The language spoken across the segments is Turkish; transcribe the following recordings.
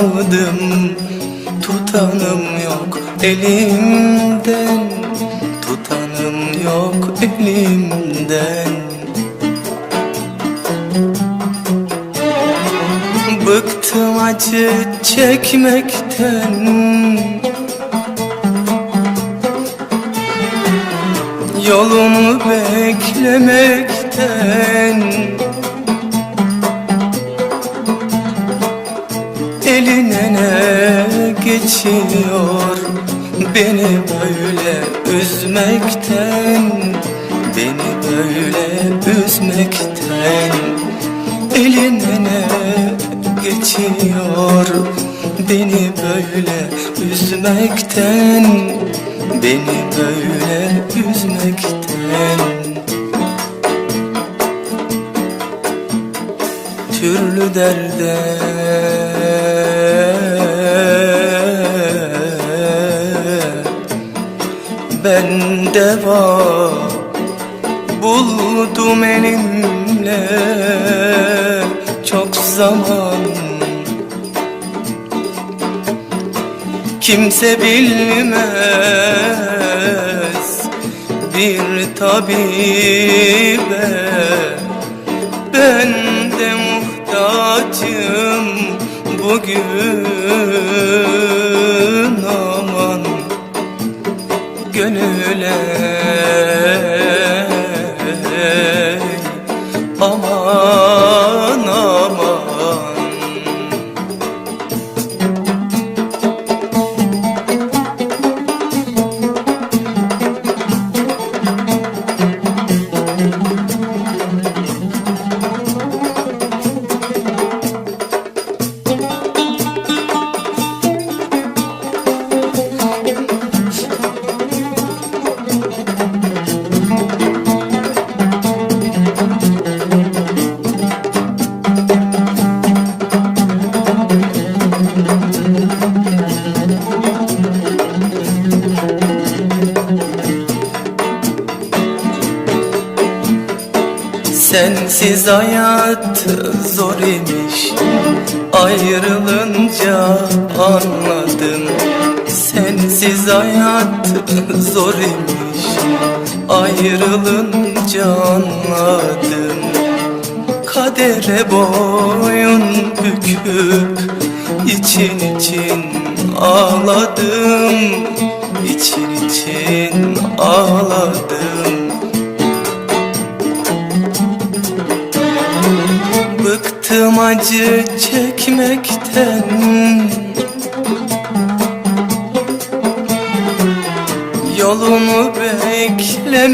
tutamadım Tutanım yok elimden. Tutanım yok elimden. Bıktım acı çekmekten. Yolumu beklemekten. Eline ne geçiyor? Beni böyle üzmekten Beni böyle üzmekten Eline ne geçiyor? Beni böyle üzmekten Beni böyle üzmekten. Türlü derde Ben deva buldum elimle. Çok zaman. Kimse bilmez. Bir tabibe. Ben de muhtacım bugün Gönüle Sensiz hayat zor imiş. Ayrılınca anladım. Sensiz hayat zor imiş. Ayrılınca anladım. Kadere boyun büküp için için ağladım. İçin için ağladım Bıktım acı çekmekten. Yolumu beklemekten.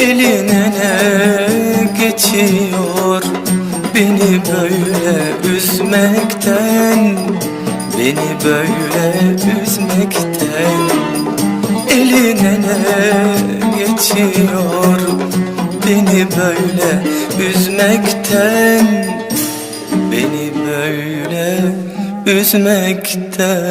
Eline ne geçiyor Beni böyle üzmekten? Beni böyle üzmekten Eline ne geçiyor Beni böyle üzmekten? Beni böyle üzmekten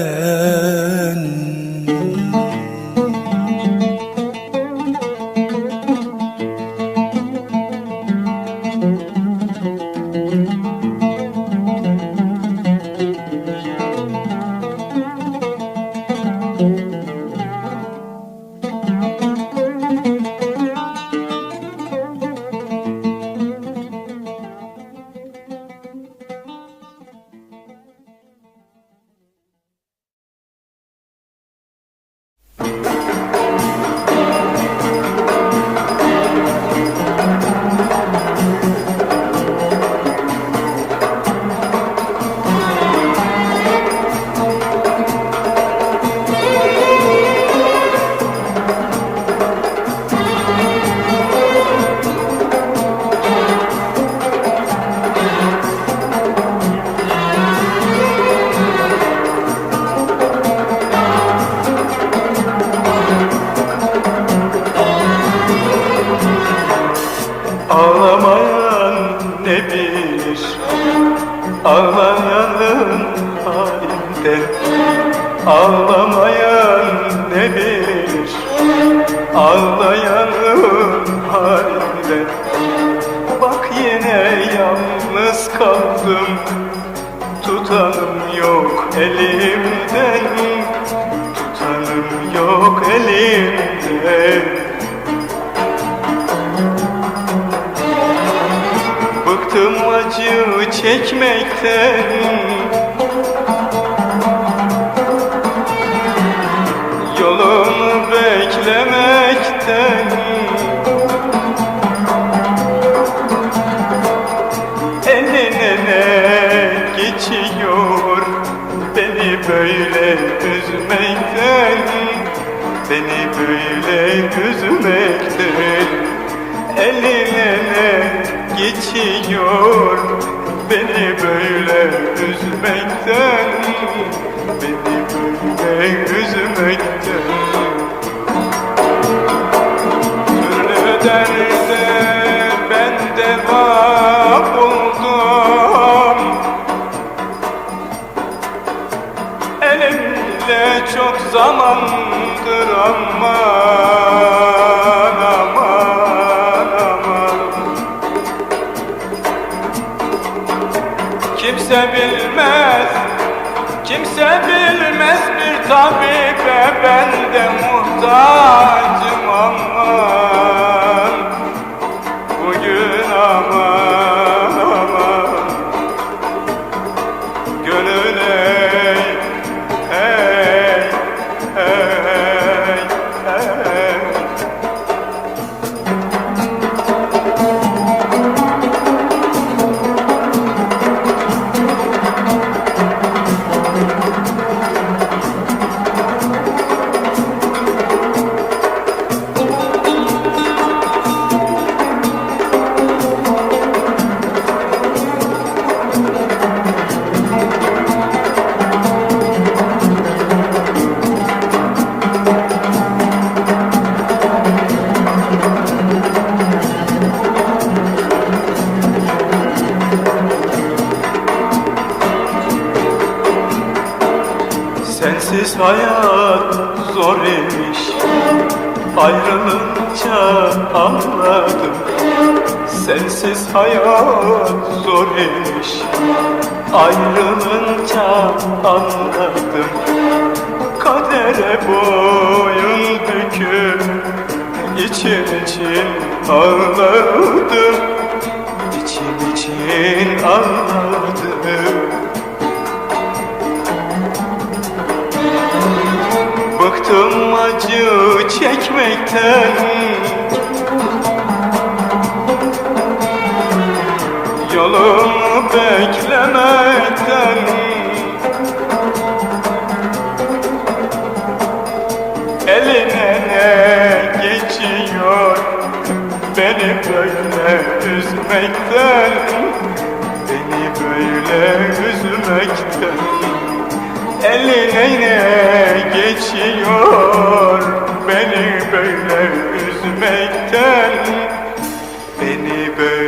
halinden Ağlamayan ne bilir Ağlayanın halinden Bak yine yalnız kaldım. Tutanım yok elimden Tutanım yok elimden. Bıktım acı çekmekten beklemekten Eline ne geçiyor Beni böyle üzmekten. Beni böyle üzmekten. Eline ne geçiyor Beni böyle üzmekten. Beni böyle üzmekten zamandır aman aman aman. Kimse bilmez, kimse bilmez bir tabibe ben de muhtacım aman Sensiz hayat zor imiş. Ayrılınca anladım. Sensiz hayat zor imiş. Ayrılınca anladım. Kadere boyun büküp için için ağladım. İçim için ağladım Bıktım acı çekmekten. Yolumu beklemekten. Eline ne geçiyor Beni böyle üzmekten? Beni böyle üzmekten Eline ne geçiyor Beni böyle üzmekten. Beni böyle